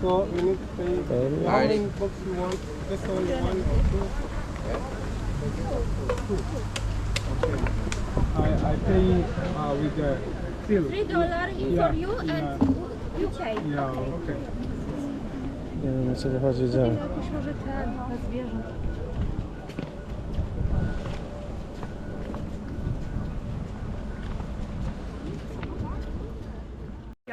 So you need to pay. How many books you want? Just only one or two? Two. Okay. I, I pay uh, with the bill. Three dollar Yeah, for you yeah. and you pay. Yeah, okay. Nie wiem, co tu chodzi, gdzie. Jakiś może ten, zwierząt.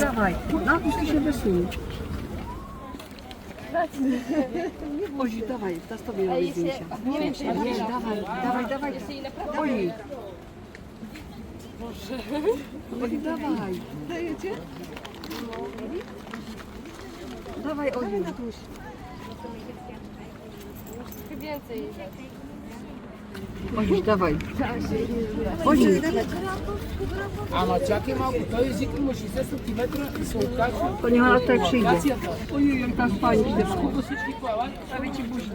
Dawaj, no i się wysuń. Ozi, dawaj, to z tobie robię zdjęcia. Nie, dawaj, dawaj, dawaj. Oli. Oli, dawaj. Dajecie? Dawaj, Oli. Więcej. Oli, dawaj. Oli, A maciakiem ma, to jest jakiś musi ze centymetra i słówka. to nie ma tak przyjdzie. Ojej, jak tam pani idzie. Prawie ci buzi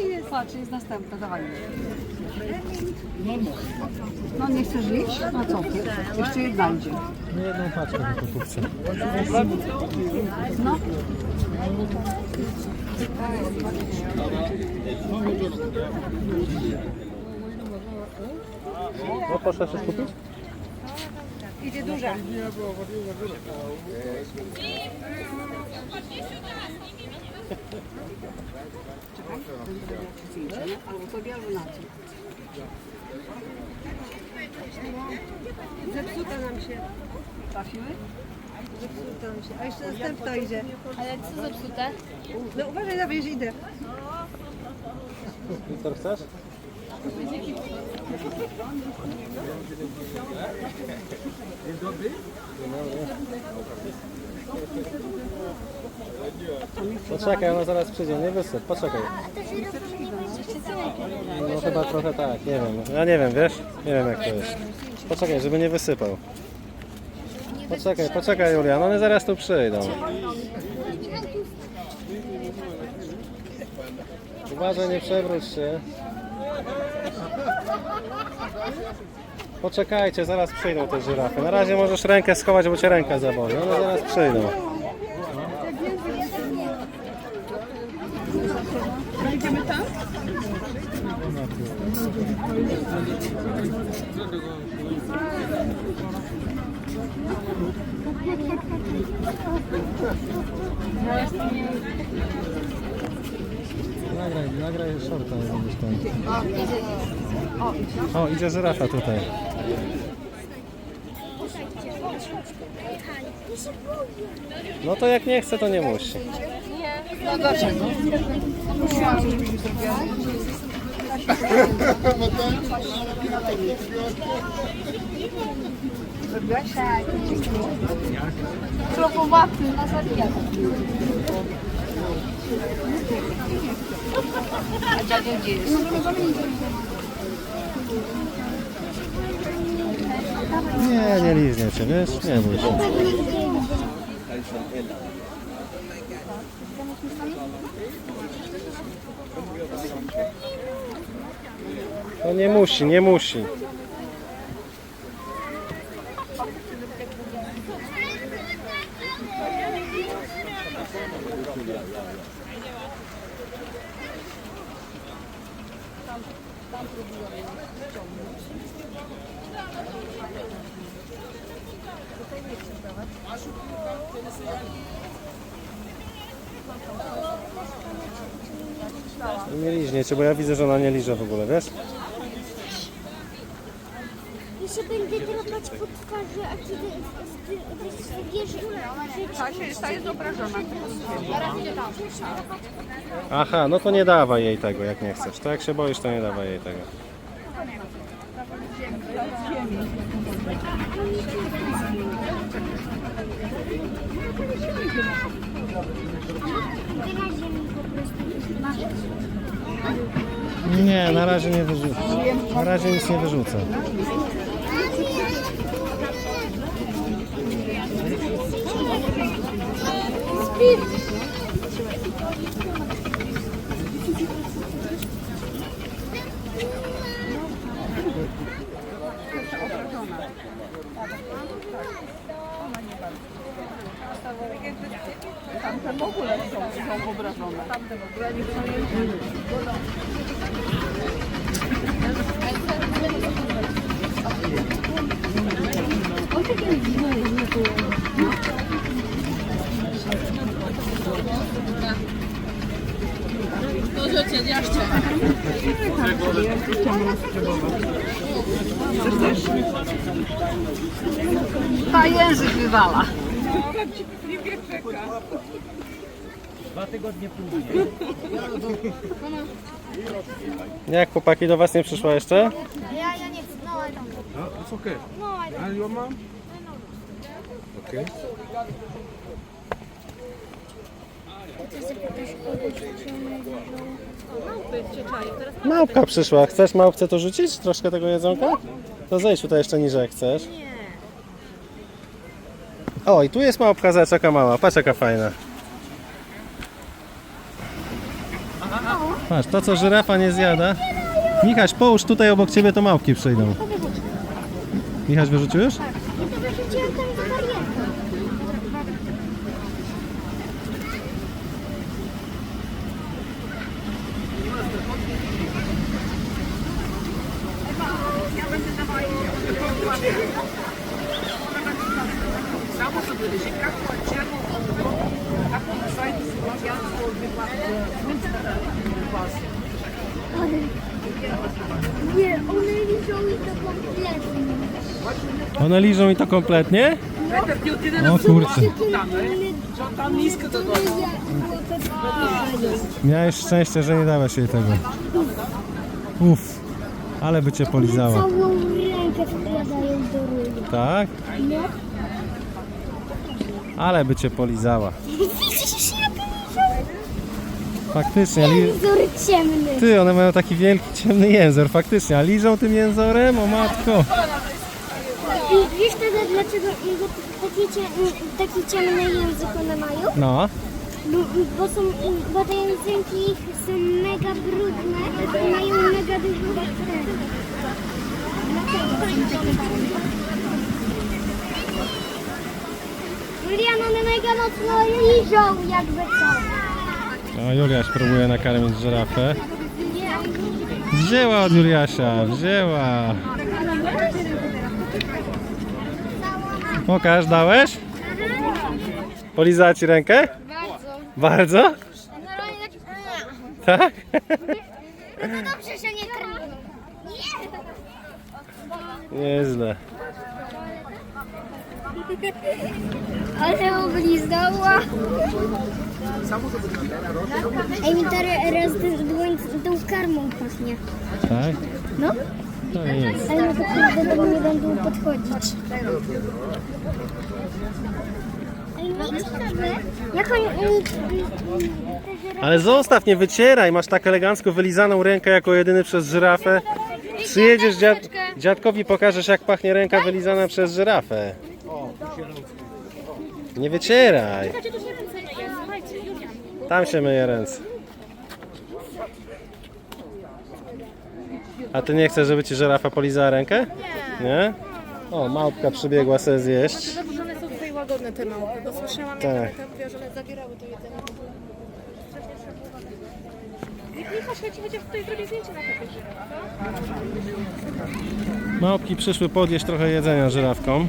dawam, no. Patrz, jest następna, dawaj. No nie chcesz iść? No co ty? Jeszcze jedna idzie. Nie jedną paczkę tylko kupcie. No. No poszłaś coś kupić? Idzie duża. Czekaj, będę ci zdjęcie? Albo sobie, albo na tym. Zepsuta nam się, Trafiły? zepsuta nam się. A jeszcze następna idzie. Ale co zepsute? No uważaj, dawaj, że idę. Wiktor, chcesz? Poczekaj, ona zaraz przyjdzie, nie wysyp, poczekaj. No chyba trochę tak, nie wiem. Ja nie wiem, wiesz? Nie wiem jak to jest. Poczekaj, żeby nie wysypał. Poczekaj, poczekaj Julian, one zaraz tu przyjdą. Uważaj, nie przewróć się. Poczekajcie, zaraz przyjdą te żyrafy. Na razie możesz rękę skować, bo cię ręka zaboli. One zaraz przyjdą. Nagraj, nagraj shorta, jak będziesz tam. O, idzie żyrafa tutaj. No to jak nie chce, to nie musi. Kropowaty na zabijanie. A gdzie jest? Nie, nie liznie cię, wiesz? Nie bój się. No nie musi, nie musi. Nie liźniecie, bo ja widzę, że ona nie liże w ogóle, wiesz? Jeszcze będzie drapać po twarzy, a kiedy wiesz, że... Ta jest obrażona. Aha, no to nie dawaj jej tego, jak nie chcesz. To jak się boisz, to nie dawaj jej tego. Nie, na razie nie wyrzucę. Na razie nic nie wyrzucę. Tamte w ogóle są, są obrażone. Ta język wywala. Jak chłopaki do was nie przyszła jeszcze? Ja, ja nie chcę, no I don't. No, it's okay. No I don't. And your mom? Okay. Małpka przyszła. Chcesz małpce to rzucić? Troszkę tego jedzonka? To zejdź tutaj jeszcze niżej jak chcesz. O, i tu jest małpka, zobacz jaka mała. Patrz jaka fajna. Patrz, to co żyrafa nie zjada. Michaś, połóż tutaj obok ciebie, to małpki przyjdą. Michaś wyrzucił już? Ja to wyrzuciłem tam do barierki. Nie, one liczą i to kompletnie. One liżą i to kompletnie? O kurczę. Tam nisko do góry. Miałeś szczęście, że nie dałeś jej tego. Uff, ale by cię polizała. Całą rękę wkładają do ryju. Tak? No. Ale by cię polizała. Widzisz jak Faktycznie, li... wzór ciemny. ty, one mają taki wielki, ciemny jęzor, faktycznie. A liżą tym jęzorem? O matko. I wiesz wtedy dlaczego jego takie, cie, taki ciemny język one mają? No. Bo, bo, są, bo te języki są mega brudne i mają mega dużo bakterii. Julian, one mega mocno liżą jakby co. O, Juliaś próbuje nakarmić żyrafę. Wzięła od Juliasia, wzięła. Pokaż, dałeś? Polizała ci rękę? Bardzo. Bardzo? Tak... No to dobrze, że nie. Nie! Nieźle. Ale oblizała. Ej, mi teraz dłoń tą karmą pachnie. Tak? No. To jest. Ale no to kurde, do mnie nie będą podchodzić. No. Jak oni... Ale zostaw, nie wycieraj. Masz tak elegancko wylizaną rękę jako jedyny przez żyrafę. Przyjedziesz dziad... dziadkowi, pokażesz jak pachnie ręka wylizana przez żyrafę. Nie wycieraj. Tam się myje ręce. A ty nie chcesz, żeby ci żyrafa polizała rękę? Nie. Nie? O, małpka przybiegła sobie zjeść. Dobrze, że one są tutaj łagodne te małpy, bo słyszałam Tak. jak tam mówiła, że one zabierały to jedzenie. Niech chodź, chodź, chociaż tutaj zrobię zdjęcie na tapecie. Małpki przyszły podjeść trochę jedzenia żyrawkom.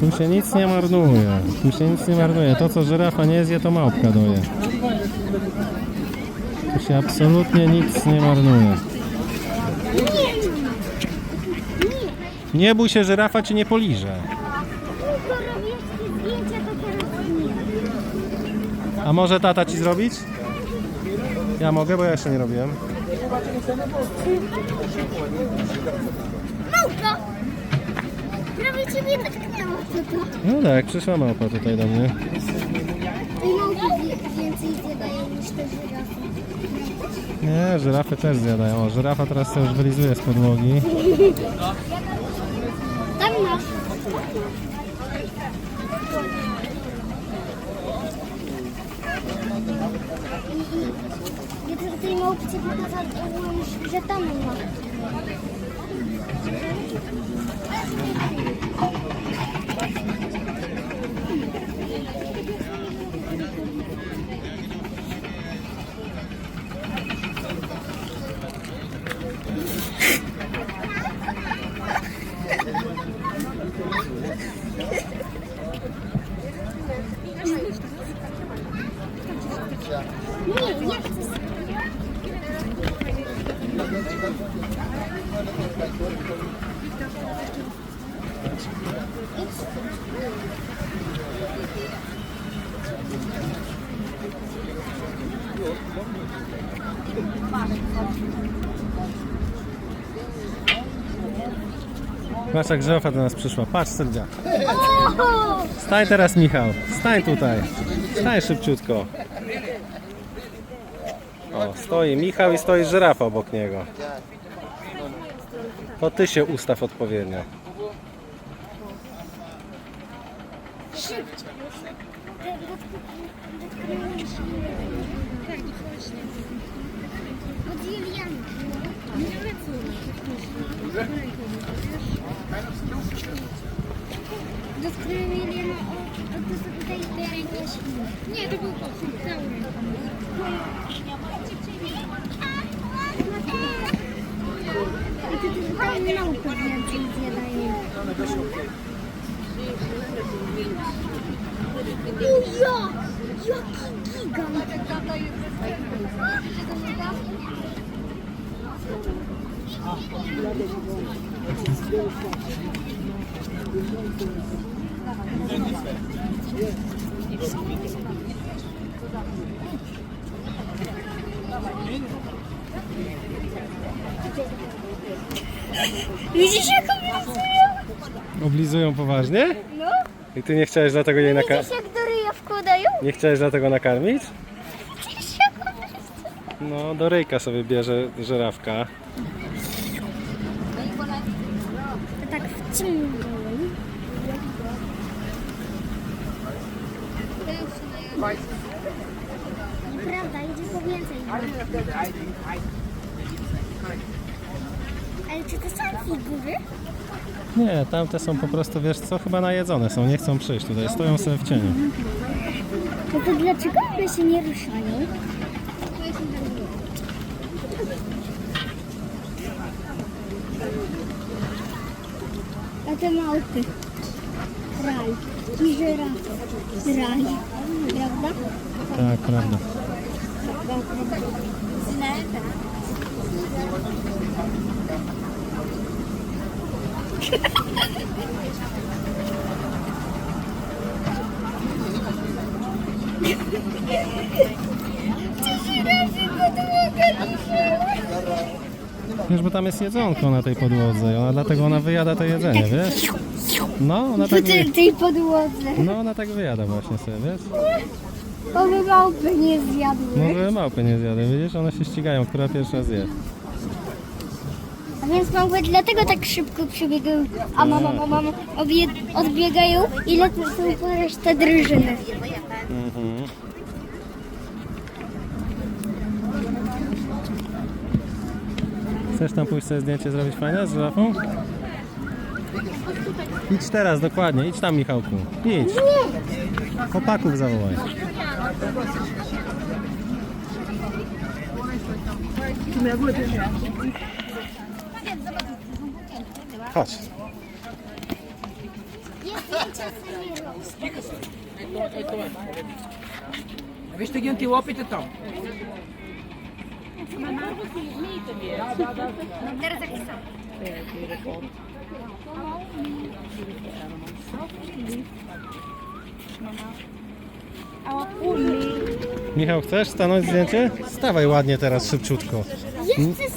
Tu się nic nie marnuje. Tu się nic nie marnuje. To co żyrafa nie zje, to małpka doje. Tu się absolutnie nic nie marnuje. Nie bój się, żyrafa cię nie poliże. A może tata ci zrobić? Ja mogę, bo ja jeszcze nie robiłem. Małpa! Prawie ciebie dotknęła to. No tak, przyszła małpa tutaj do mnie. I małpy więcej zjadają niż te żyrafy. Nie, żyrafy też zjadają. O, żyrafa teraz sobie już wylizuje z podłogi. Tam masz. I- i- Ja też tej małpce pokazałam, że tam ma. Thank you. Patrz jak żyrafa do nas przyszła. Patrz Sylwia. O! Stań teraz Michał. Stań tutaj. Stań szybciutko. O, stoi Michał i stoi żyrafa obok niego. To ty się ustaw odpowiednio. Szybciej. Dotknęłam się. Tak, właśnie. Od Juliana. Dotknęłam Juliana o, o tej rękę. Nie, to był koszyk. I to też tam małpy więcej zjadają. Uja! Jaki gigant! Widzisz jak oblizują? Oblizują poważnie? No. I ty nie chciałeś dlatego jej nakarmić? Widzisz jak do ryja wkładają? Nie chciałeś dlatego nakarmić? Widzisz jak oblizują? No, do ryjka sobie bierze żyrawka. Tak wciągnąłem. Nieprawda, idzie po więcej. Ale czy to są figury? Nie, tamte są po prostu, wiesz co, chyba najedzone są, nie chcą przyjść tutaj, stoją sobie w cieniu. No to dlaczego one się nie ruszają? A te małpy. Raj. I żyrafy. Raj. Prawda? Tak, prawda. Wiesz, bo tam jest jedzonko na tej podłodze i ona dlatego ona wyjada to jedzenie, wiesz? No, ona tak, tej podłodze. no, ona tak wyjada właśnie sobie, wiesz? One małpy nie zjadły. No, Może małpy nie zjadły, widzisz? One się ścigają, która pierwsza zje. A więc małpy dlatego tak szybko przebiegają, a mama, tak. mama, mama obie, odbiegają i lecą po resztę drużyny. Mhm. Chcesz tam pójść sobie zdjęcie zrobić fajne z żyrafą? Idź teraz, dokładnie. Idź tam, Michałku. Idź. Chłopaków zawołaj. Chodź. Jest zdjęcie z Emilą. Viste que antilope então. Teraz jak sam. Michał, chcesz stanąć zdjęcie? Stawaj ładnie teraz, szybciutko.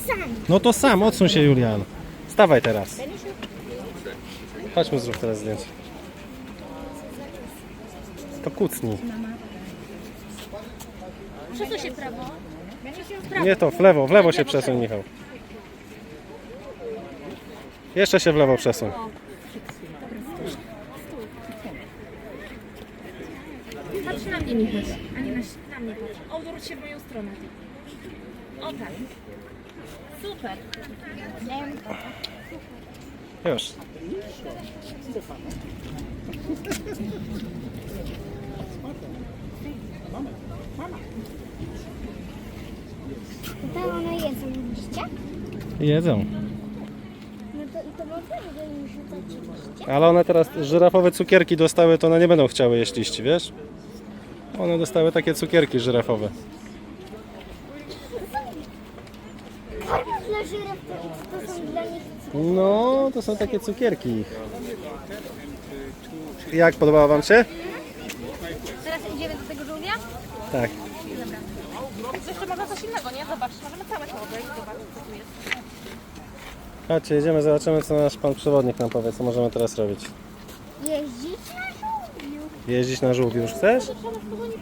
Sam. No to sam, odsuń się Julian. Stawaj teraz. Chodźmy zrób teraz zdjęcie. To kucnij. Przesuń się prawo. Będzie się w prawo. Nie to, w lewo, w lewo się przesuń Michał. Jeszcze się w lewo przesuń. Mnie, Michał, a nie na, na mnie patrz. Odwróć się w moją stronę. O tak. Super. Już. To one jedzą liście? Jedzą. No to, to im rzucać liście? Ale one teraz żyrafowe cukierki dostały, to one nie będą chciały jeść liści, wiesz? One dostały takie cukierki żyrafowe. Dla żyraf to, to są dla nich No, to są takie cukierki ich. Jak podobało Wam się? Teraz idziemy do tego żółwia? Tak. To jeszcze można coś innego, nie? Zobacz, możemy całe to obejść, zobacz co tu jest. Chodźcie, jedziemy, zobaczymy co nasz pan przewodnik nam powie, co możemy teraz robić. jeździć. Jeździć na żółwi już chcesz? Trzeba spokojnie